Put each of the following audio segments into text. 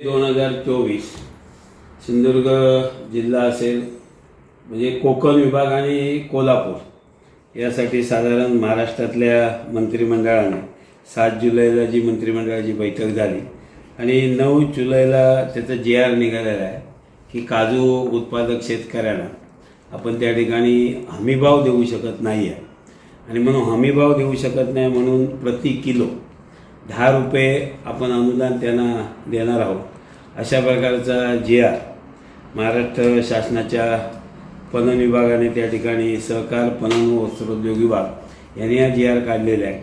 दोन हजार चोवीस सिंधुदुर्ग जिल्हा असेल म्हणजे कोकण विभाग आणि कोल्हापूर यासाठी साधारण महाराष्ट्रातल्या मंत्रिमंडळाने सात जुलैला जी मंत्रिमंडळाची बैठक झाली आणि नऊ जुलैला त्याचं जे आर निघालेला आहे की काजू उत्पादक शेतकऱ्यांना आपण त्या ठिकाणी हमीभाव देऊ शकत नाही आहे आणि म्हणून हमीभाव देऊ शकत नाही म्हणून प्रति किलो दहा रुपये आपण अनुदान त्यांना देणार आहोत. अशा प्रकारचा जी आर महाराष्ट्र शासनाच्या पणन विभागाने त्या ठिकाणी सहकार पणन व वस्त्रोद्योग विभाग यांनी हा जी आर काढलेला आहे.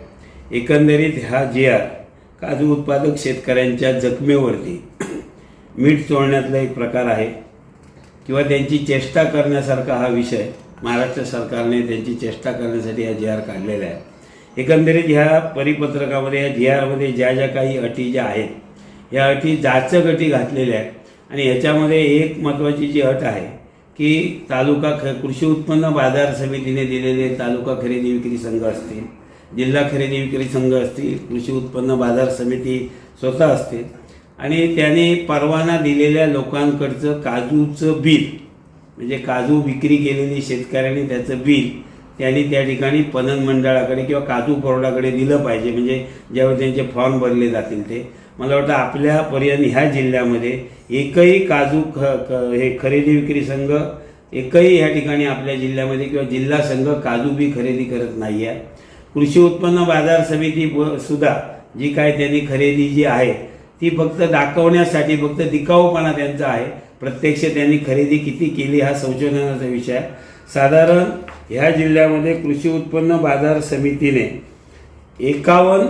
एकंदरीत हा जी आर काजू उत्पादक शेतकऱ्यांच्या जखमेवरती मीठ चोळण्यातला एक प्रकार आहे किंवा त्यांची चेष्टा करण्यासारखा हा विषय महाराष्ट्र सरकारने त्यांची चेष्टा करण्यासाठी हा जी आर काढलेला आहे. एकंदरीत ह्या परिपत्रकामध्ये या जी आरमध्ये ज्या ज्या काही अटी ज्या आहेत या अटी जाचक अटी घातलेल्या आहेत आणि ह्याच्यामध्ये एक महत्त्वाची जी अट आहे की तालुका ख कृषी उत्पन्न बाजार समितीने दिलेले तालुका खरेदी विक्री संघ असतील जिल्हा खरेदी विक्री संघ असतील कृषी उत्पन्न बाजार समिती स्वतः असतील आणि त्याने परवाना दिलेल्या लोकांकडचं काजूचं बिल म्हणजे काजू विक्री केलेली शेतकऱ्यांनी त्याचं बिल त्यांनी त्या ठिकाणी पणन मंडळाकडे किंवा काजू बोर्डाकडे दिलं पाहिजे. म्हणजे ज्यावेळी त्यांचे फॉर्म भरले जातील ते. मला वाटतं आपल्यापर्यंत ह्या जिल्ह्यामध्ये एकही काजू ख हे खरेदी विक्री संघ एकही ह्या ठिकाणी आपल्या जिल्ह्यामध्ये किंवा जिल्हा संघ काजू बी खरेदी करत नाही आहे कृषी उत्पन्न बाजार समिती व- सुद्धा जी काय त्यांनी खरेदी जी आहे ती फक्त दाखवण्यासाठी फक्त दिखाऊपणा त्यांचा आहे. प्रत्यक्ष त्यांनी खरेदी किती केली हा संशोधनाचा विषय साधारण ह्या जिल्ह्यामध्ये कृषी उत्पन्न बाजार समितीने एकावन्न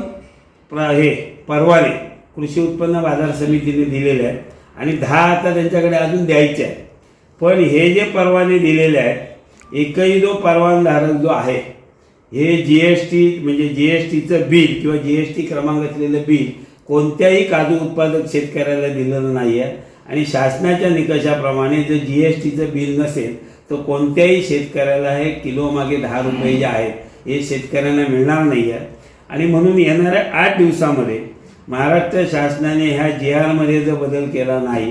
प्र हे परवाने कृषी उत्पन्न बाजार समितीने दिलेले आहेत. आणि दहा आता त्यांच्याकडे अजून द्यायचे आहेत. पण हे जे परवाने दिलेले आहेत एकही जो परवानधारक जो आहे हे जी एस टी म्हणजे जी एस टीचं बिल किंवा जी एस टी क्रमांक असलेलं बिल कोणत्याही काजू उत्पादक शेतकऱ्याला दिलेलं नाही आहे आणि शासनाच्या निकषाप्रमाणे जर जी एस टीचं बिल नसेल तर कोणत्याही शेतकऱ्याला हे किलोमागे दहा रुपये जे आहेत हे शेतकऱ्यांना मिळणार नाही आहे. आणि म्हणून येणाऱ्या आठ दिवसामध्ये महाराष्ट्र शासनाने ह्या जी आरमध्ये जर बदल केला नाही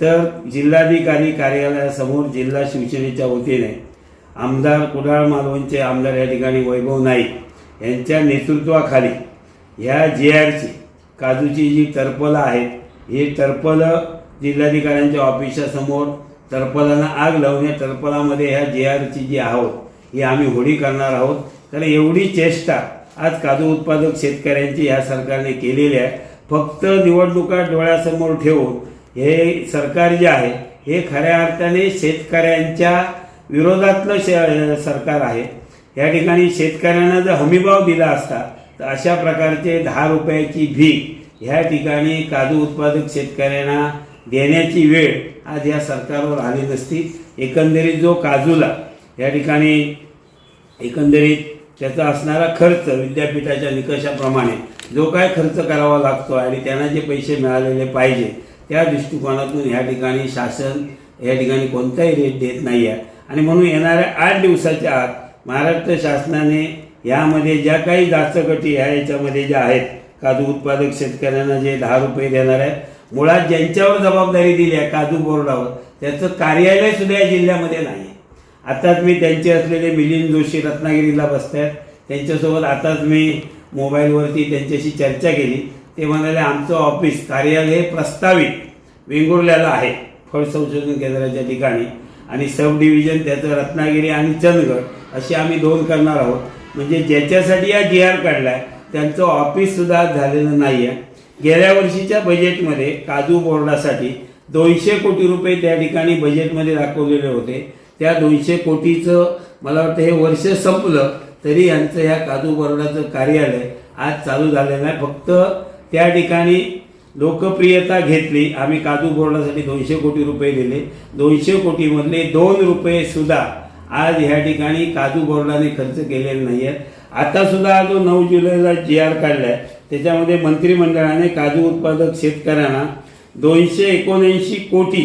तर जिल्हाधिकारी कार्यालयासमोर जिल्हा शिवसेनेच्या वतीने आमदार कुडाळ मालवणचे आमदार या ठिकाणी वैभव नाईक यांच्या नेतृत्वाखाली ह्या जे आरची काजूची जी टर्पलं आहेत ही टर्पलं जिल्हाधिकाऱ्यांच्या ऑफिसासमोर टर्पलांना आग लावून या टर्पलामध्ये ह्या जे आरची जी आहोत ही आम्ही होडी करणार आहोत. कारण एवढी चेष्टा आज काजू उत्पादक शेतकऱ्यांची ह्या सरकारने केलेली आहे. फक्त निवडणुका डोळ्यासमोर ठेवून हे सरकार जे आहे हे खऱ्या अर्थाने शेतकऱ्यांच्या विरोधातलं शे सरकार आहे. या ठिकाणी शेतकऱ्यांना जर हमीभाव दिला असता तर अशा प्रकारचे दहा रुपयाची भीक ह्या ठिकाणी काजू उत्पादक शेतकऱ्यांना देण्याची वेळ आज या सरकारवर आली नसती. एकंदरीत जो काजूला या ठिकाणी एकंदरीत त्याचा असणारा खर्च विद्यापीठाच्या निकषाप्रमाणे जो काय खर्च करावा लागतो आणि त्यांना जे पैसे मिळालेले पाहिजे त्या दृष्टिकोनातून ह्या ठिकाणी शासन या ठिकाणी कोणताही रेट देत नाही आहे. आणि म्हणून येणाऱ्या आठ दिवसाच्या आत महाराष्ट्र शासनाने यामध्ये ज्या काही जाचकटी ह्या याच्यामध्ये ज्या आहेत काजू उत्पादक शेतकऱ्यांना जे दहा रुपये देणार आहेत मुळात ज्यांच्यावर जबाबदारी दिली आहे काजू बोर्डावर त्याचं कार्यालय सुद्धा या जिल्ह्यामध्ये नाही आहे आताच मी त्यांचे असलेले मिलिंद जोशी रत्नागिरीला बसतात आहेत त्यांच्यासोबत आताच मी मोबाईलवरती त्यांच्याशी चर्चा केली. ते म्हणाले आमचं ऑफिस कार्यालय हे प्रस्तावित वेंगुर्ल्याला आहे फळ संशोधन केंद्राच्या ठिकाणी. आणि सब डिव्हिजन त्याचं रत्नागिरी आणि चंदगड असे आम्ही दोन करणार आहोत. म्हणजे ज्याच्यासाठी हा जी आर काढला आहे त्यांचं ऑफिससुद्धा झालेलं नाही आहे गेल्या वर्षीच्या बजेटमध्ये काजू बोर्डासाठी दोनशे कोटी रुपये त्या ठिकाणी बजेटमध्ये दाखवलेले होते. त्या दोनशे कोटीचं मला वाटतं हे वर्ष संपलं तरी यांचं ह्या काजू बोर्डाचं कार्यालय आज चालू झालेलं आहे. फक्त त्या ठिकाणी लोकप्रियता घेतली. आम्ही काजू बोर्डासाठी दोनशे कोटी रुपये दिले. दोनशे कोटीमधले दोन रुपये सुद्धा आज ह्या ठिकाणी काजू बोर्डाने खर्च केलेले नाही आहेत आता सुद्धा जो नऊ जुलैला जी आर काढला आहे त्याच्यामध्ये मंत्रिमंडळाने काजू उत्पादक शेतकऱ्यांना दोनशे एकोणऐंशी कोटी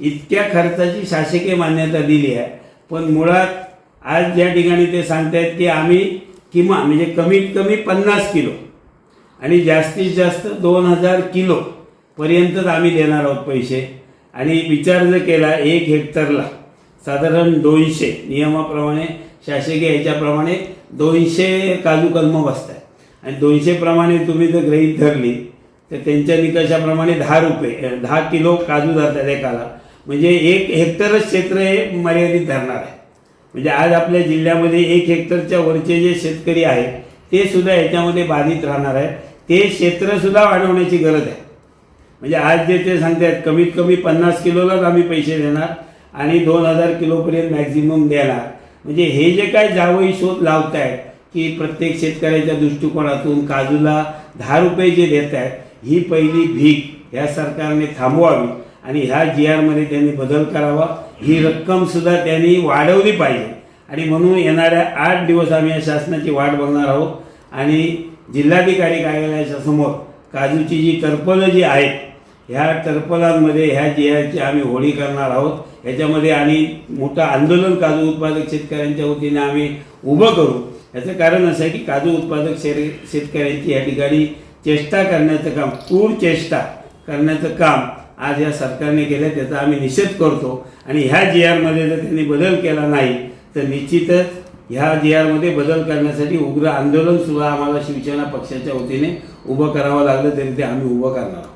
इतक्या खर्चाची शासकीय मान्यता दिली आहे. पण मुळात आज ज्या ठिकाणी ते सांगतायत की आम्ही किमान म्हणजे कमीत कमी पन्नास किलो आणि जास्तीत जास्त दोन हजार किलो पर्यंतच आम्ही देणार आहोत पैसे. आणि विचार जर केला एक हेक्टरला साधारण दोनशे नियमाप्रमाणे शासकीय ह्याच्याप्रमाणे दोनशे काजू कलम बसतात आणि दोनशेप्रमाणे तुम्ही जर गृहीत धरली तर त्यांच्या निकषाप्रमाणे दहा रुपये दहा किलो काजू धरतात एकाला. म्हणजे एक हेक्टरच क्षेत्र हे मर्यादित धरणार आहे. म्हणजे आज आपल्या जिल्ह्यामध्ये एक हेक्टरच्या वरचे जे शेतकरी आहेत ते सुद्धा याच्यामध्ये बाधित राहणार आहे ते क्षेत्रसुद्धा वाढवण्याची गरज आहे. म्हणजे आज जे ते सांगतात कमीत कमी पन्नास किलोलाच आम्ही पैसे देणार आणि दोन हजार किलोपर्यंत मॅक्झिमम देणार. म्हणजे हे जे काय जावई शोध लावत आहेत की प्रत्येक शेतकऱ्याच्या दृष्टिकोनातून काजूला दहा रुपये जे देत आहेत ही पहिली भीक ह्या सरकारने थांबवावी आणि ह्या जी आरमध्ये त्यांनी बदल करावा. ही रक्कमसुद्धा त्यांनी वाढवली पाहिजे. आणि म्हणून येणाऱ्या आठ दिवस आम्ही या शासनाची वाट बघणार आहोत. आणि जिल्हाधिकारी कार्यालयाच्या समोर काजूची जी टर्पलं जी आहेत ह्या टर्पलांमध्ये ह्या जिह्याची आम्ही होळी करणार आहोत. ह्याच्यामध्ये आणि मोठं आंदोलन काजू उत्पादक शेतकऱ्यांच्या वतीने आम्ही उभं करू. याचं कारण असं आहे की काजू उत्पादक शेर शेतकऱ्यांची या ठिकाणी चेष्टा करण्याचं काम क्रूर चेष्टा करण्याचं काम आज या सरकारने केलं त्याचा आम्ही निषेध करतो. आणि ह्या जी आरमध्ये जर त्यांनी बदल केला नाही तर निश्चितच ह्या जी आरमध्ये बदल करण्यासाठी उग्र आंदोलनसुद्धा आम्हाला शिवसेना पक्षाच्या वतीने उभं करावं लागलं तरी ते आम्ही उभं करणार आहोत.